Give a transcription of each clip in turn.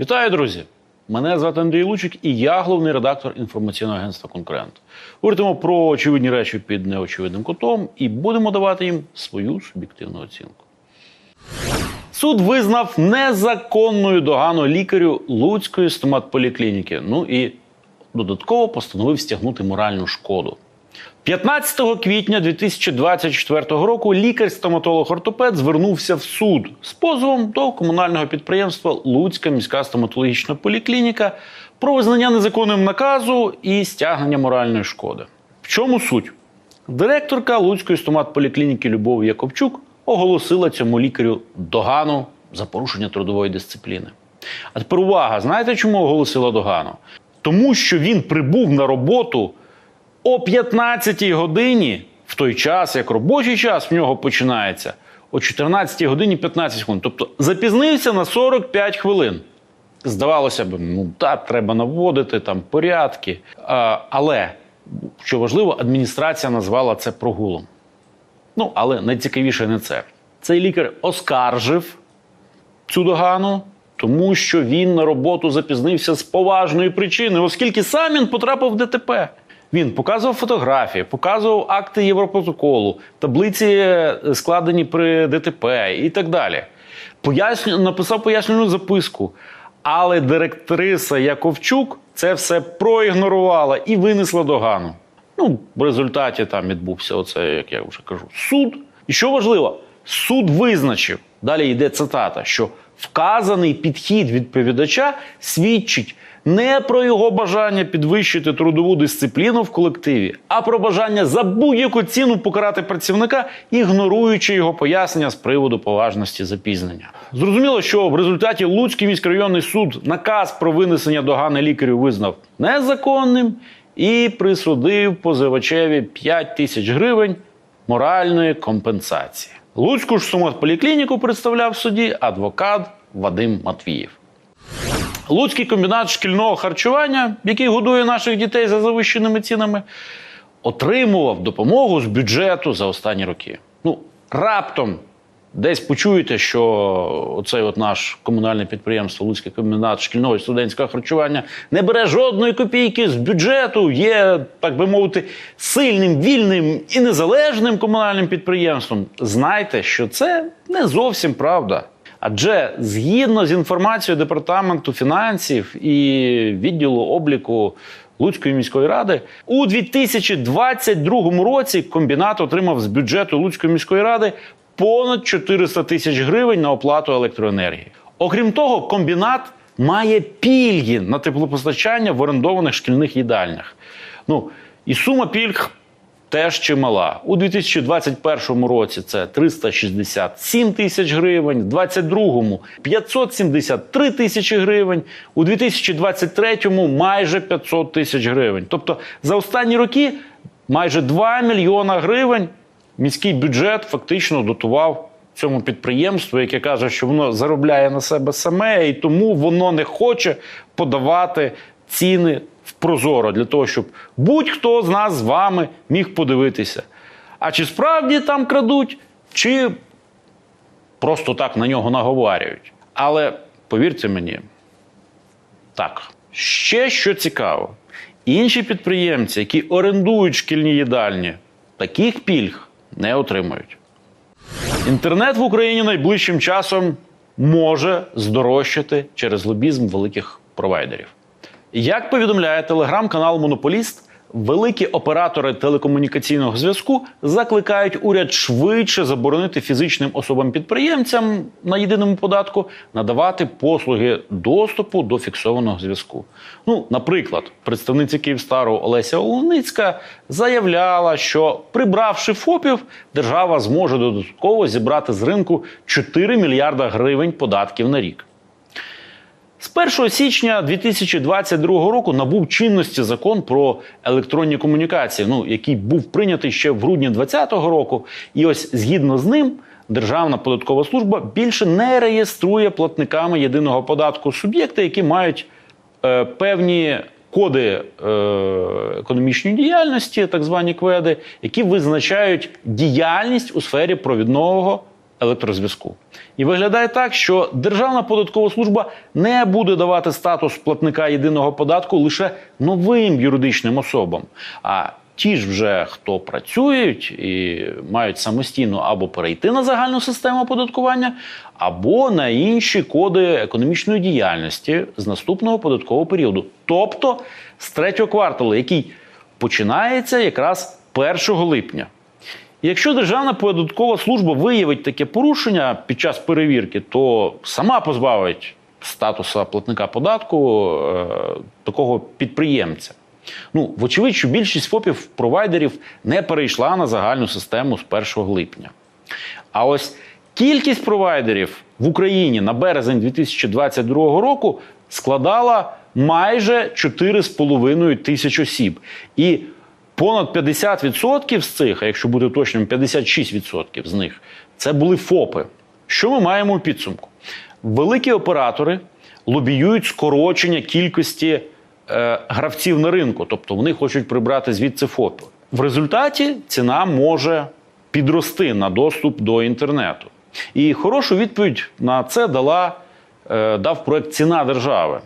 Вітаю, друзі! Мене звати Андрій Лучик, і я головний редактор інформаційного агентства Конкурент. Говоритимо про очевидні речі під неочевидним кутом і будемо давати їм свою суб'єктивну оцінку. Суд визнав незаконною догану лікарю Луцької стоматполіклініки. Ну і додатково постановив стягнути моральну шкоду. 15 квітня 2024 року лікар-стоматолог-ортопед звернувся в суд з позовом до комунального підприємства Луцька міська стоматологічна поліклініка про визнання незаконним наказу і стягнення моральної шкоди. В чому суть? Директорка Луцької стоматполіклініки Любов Яковчук оголосила цьому лікарю догану за порушення трудової дисципліни. А тепер увага, знаєте, чому оголосила догану? Тому що він прибув на роботу о 15 годині, в той час, як робочий час в нього починається, о 14 годині 15 хвилин. Тобто запізнився на 45 хвилин. Здавалося б, ну так, треба наводити там порядки. А, але, що важливо, адміністрація назвала це прогулом. Ну, але найцікавіше не це. Цей лікар оскаржив цю догану, тому що він на роботу запізнився з поважної причини, оскільки сам він потрапив в ДТП. Він показував фотографії, показував акти Європротоколу, таблиці е, складені при ДТП і так далі. Поясню, написав пояснювальну записку. Але директриса Яковчук це все проігнорувала і винесла догану. Ну, в результаті там відбувся оце, як я вже кажу, суд. І що важливо, суд визначив, далі йде цитата, що вказаний підхід відповідача свідчить не про його бажання підвищити трудову дисципліну в колективі, а про бажання за будь-яку ціну покарати працівника, ігноруючи його пояснення з приводу поважності запізнення. Зрозуміло, що в результаті Луцький міськрайонний суд наказ про винесення догани лікарю визнав незаконним і присудив позивачеві 5 тисяч гривень моральної компенсації. Луцьку ж стоматполіклініку представляв в суді адвокат Вадим Матвієв. Луцький комбінат шкільного харчування, який годує наших дітей за завищеними цінами, отримував допомогу з бюджету за останні роки. Ну, раптом десь почуєте, що оцей от наш комунальне підприємство Луцький комбінат шкільного і студентського харчування не бере жодної копійки з бюджету, є, так би мовити, сильним, вільним і незалежним комунальним підприємством. Знайте, що це не зовсім правда. Адже згідно з інформацією департаменту фінансів і відділу обліку Луцької міської ради, у 2022 році комбінат отримав з бюджету Луцької міської ради понад 400 тисяч гривень на оплату електроенергії. Окрім того, комбінат має пільги на теплопостачання в орендованих шкільних їдальнях. Ну і сума пільг теж чимала. У 2021 році це 367 тисяч гривень, в 2022 – 573 тисячі гривень, у 2023 майже 500 тисяч гривень. Тобто за останні роки майже 2 мільйона гривень міський бюджет фактично дотував цьому підприємству, яке каже, що воно заробляє на себе саме, і тому воно не хоче подавати ціни в прозоро для того, щоб будь-хто з нас з вами міг подивитися. А чи справді там крадуть, чи просто так на нього наговарюють. Але повірте мені, так, ще що цікаво, інші підприємці, які орендують шкільні їдальні, таких пільг не отримують. Інтернет в Україні найближчим часом може здорожчати через лобізм великих провайдерів. Як повідомляє телеграм-канал Монополіст, великі оператори телекомунікаційного зв'язку закликають уряд швидше заборонити фізичним особам-підприємцям на єдиному податку надавати послуги доступу до фіксованого зв'язку. Ну, наприклад, представниця Київстару Олеся Олуницька заявляла, що прибравши ФОПів, держава зможе додатково зібрати з ринку 4 мільярда гривень податків на рік. З 1 січня 2022 року набув чинності закон про електронні комунікації, ну який був прийнятий ще в грудні 2020 року. І ось згідно з ним. Державна податкова служба більше не реєструє платниками єдиного податку суб'єкти, які мають е, певні коди е, економічної діяльності, так звані кведи, які визначають діяльність у сфері провідного електрозв'язку. І виглядає так, що Державна податкова служба не буде давати статус платника єдиного податку лише новим юридичним особам. А ті ж вже хто працюють і мають самостійно або перейти на загальну систему оподаткування, або на інші коди економічної діяльності з наступного податкового періоду, тобто з третього кварталу, який починається якраз 1 липня. Якщо Державна податкова служба виявить таке порушення під час перевірки, то сама позбавить статуса платника податку е, такого підприємця. Ну, вочевидь, що більшість ФОПів провайдерів не перейшла на загальну систему з 1 липня. А ось кількість провайдерів в Україні на березень 2022 року складала майже 4,5 тисяч осіб. І понад 50% з цих, а якщо бути точним, 56% з них це були ФОПи. Що ми маємо у підсумку? Великі оператори лобіюють скорочення кількості е, гравців на ринку, тобто вони хочуть прибрати звідси ФОПи. В результаті ціна може підрости на доступ до інтернету. І хорошу відповідь на це дала, е, дав проект Ціна держави.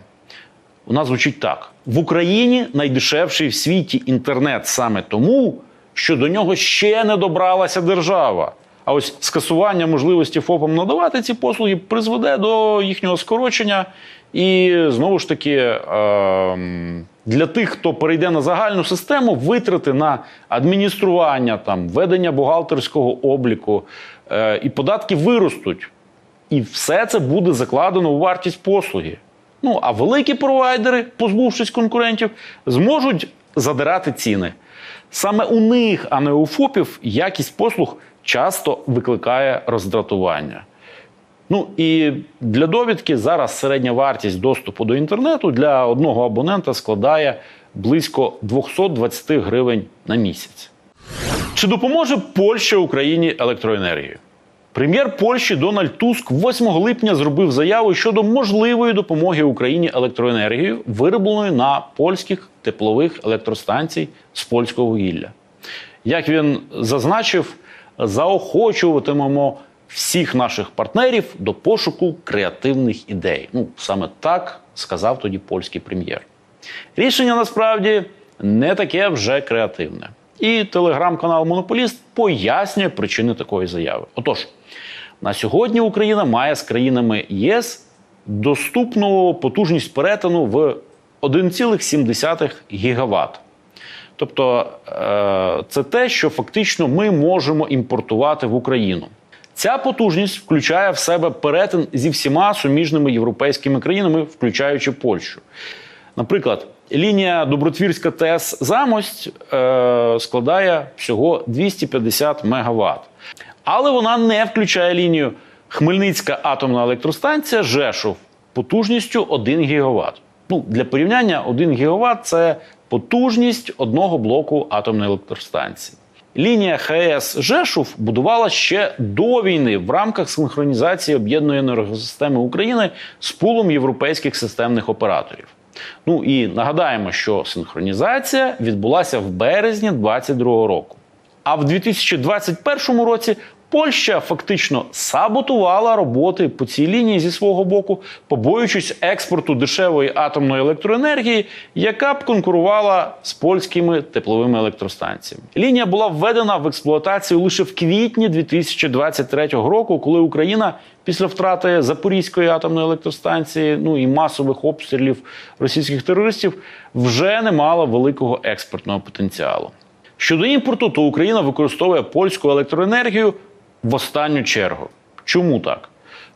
Вона звучить так: в Україні найдешевший в світі інтернет саме тому, що до нього ще не добралася держава. А ось скасування можливості ФОПам надавати ці послуги призведе до їхнього скорочення. І знову ж таки, ем, для тих, хто перейде на загальну систему, витрати на адміністрування, там, ведення бухгалтерського обліку е, і податки виростуть. І все це буде закладено у вартість послуги. Ну а великі провайдери, позбувшись конкурентів, зможуть задирати ціни. Саме у них, а не у ФОПів, якість послуг часто викликає роздратування. Ну і для довідки зараз середня вартість доступу до інтернету для одного абонента складає близько 220 гривень на місяць. Чи допоможе Польща Україні електроенергією? Прем'єр Польщі Дональд Туск 8 липня зробив заяву щодо можливої допомоги Україні електроенергією, виробленою на польських теплових електростанцій з польського вугілля. Як він зазначив, заохочуватимемо всіх наших партнерів до пошуку креативних ідей. Ну саме так сказав тоді польський прем'єр. Рішення насправді не таке вже креативне. І телеграм-канал Монополіст пояснює причини такої заяви. Отож, на сьогодні Україна має з країнами ЄС доступну потужність перетину в 1,7 гігаватт. Тобто е, це те, що фактично ми можемо імпортувати в Україну. Ця потужність включає в себе перетин зі всіма суміжними європейськими країнами, включаючи Польщу. Наприклад, лінія Добротвірська ТЕС Замость е, складає всього 250 МВт. Але вона не включає лінію Хмельницька атомна електростанція Жешов потужністю 1 ГВт. Ну, для порівняння 1 ГВт це потужність одного блоку атомної електростанції. Лінія ХС Жешув будувала ще до війни в рамках синхронізації об'єднаної енергосистеми України з пулом європейських системних операторів. Ну і нагадаємо, що синхронізація відбулася в березні 2022 року. А в 2021 році Польща фактично саботувала роботи по цій лінії зі свого боку, побоюючись експорту дешевої атомної електроенергії, яка б конкурувала з польськими тепловими електростанціями. Лінія була введена в експлуатацію лише в квітні 2023 року, коли Україна після втрати Запорізької атомної електростанції, ну і масових обстрілів російських терористів, вже не мала великого експортного потенціалу. Щодо імпорту, то Україна використовує польську електроенергію в останню чергу. Чому так?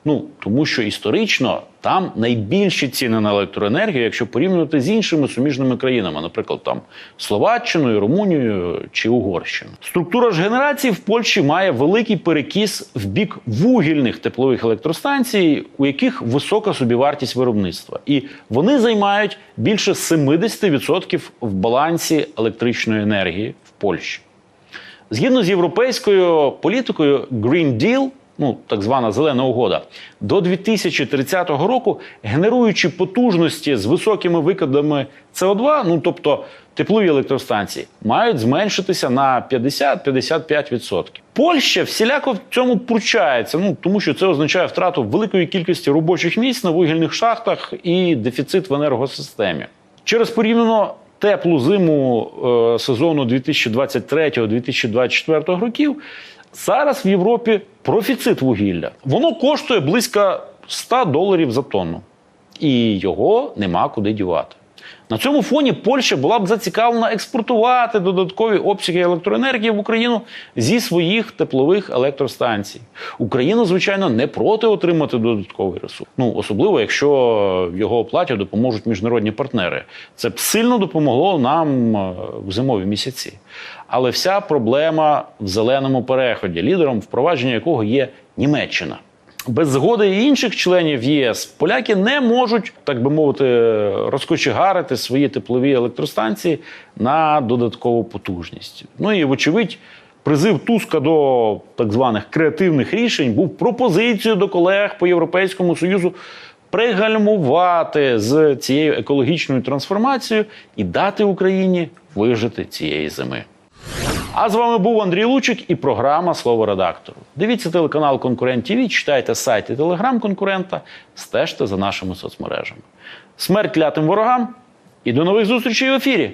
Ну тому що історично там найбільші ціни на електроенергію, якщо порівнювати з іншими суміжними країнами, наприклад, там Словаччиною, Румунією чи Угорщиною. Структура ж генерації в Польщі має великий перекіс в бік вугільних теплових електростанцій, у яких висока собівартість виробництва, і вони займають більше 70% в балансі електричної енергії в Польщі. Згідно з європейською політикою Green Deal, ну так звана зелена угода, до 2030 року, генеруючи потужності з високими викидами СО2, ну тобто теплові електростанції, мають зменшитися на 50-55%. Польща всіляко в цьому пручається, ну тому що це означає втрату великої кількості робочих місць на вугільних шахтах і дефіцит в енергосистемі. Через порівняно теплу зиму е, сезону 2023-2024 років зараз в Європі профіцит вугілля. Воно коштує близько 100 доларів за тонну, і його нема куди дівати. На цьому фоні Польща була б зацікавлена експортувати додаткові обсяги електроенергії в Україну зі своїх теплових електростанцій. Україна, звичайно, не проти отримати додатковий ресурс. Ну особливо, якщо в його оплаті допоможуть міжнародні партнери. Це б сильно допомогло нам е, в зимові місяці. Але вся проблема в зеленому переході, лідером впровадження якого є Німеччина. Без згоди інших членів ЄС поляки не можуть, так би мовити, розкочегарити свої теплові електростанції на додаткову потужність. Ну і вочевидь, призив Туска до так званих креативних рішень був пропозицією до колег по Європейському Союзу пригальмувати з цією екологічною трансформацією і дати Україні вижити цієї зими. А з вами був Андрій Лучик і програма Слово редактору. Дивіться телеканал Конкурент ТВ, читайте сайт і телеграм конкурента, стежте за нашими соцмережами. Смерть клятим ворогам і до нових зустрічей в ефірі!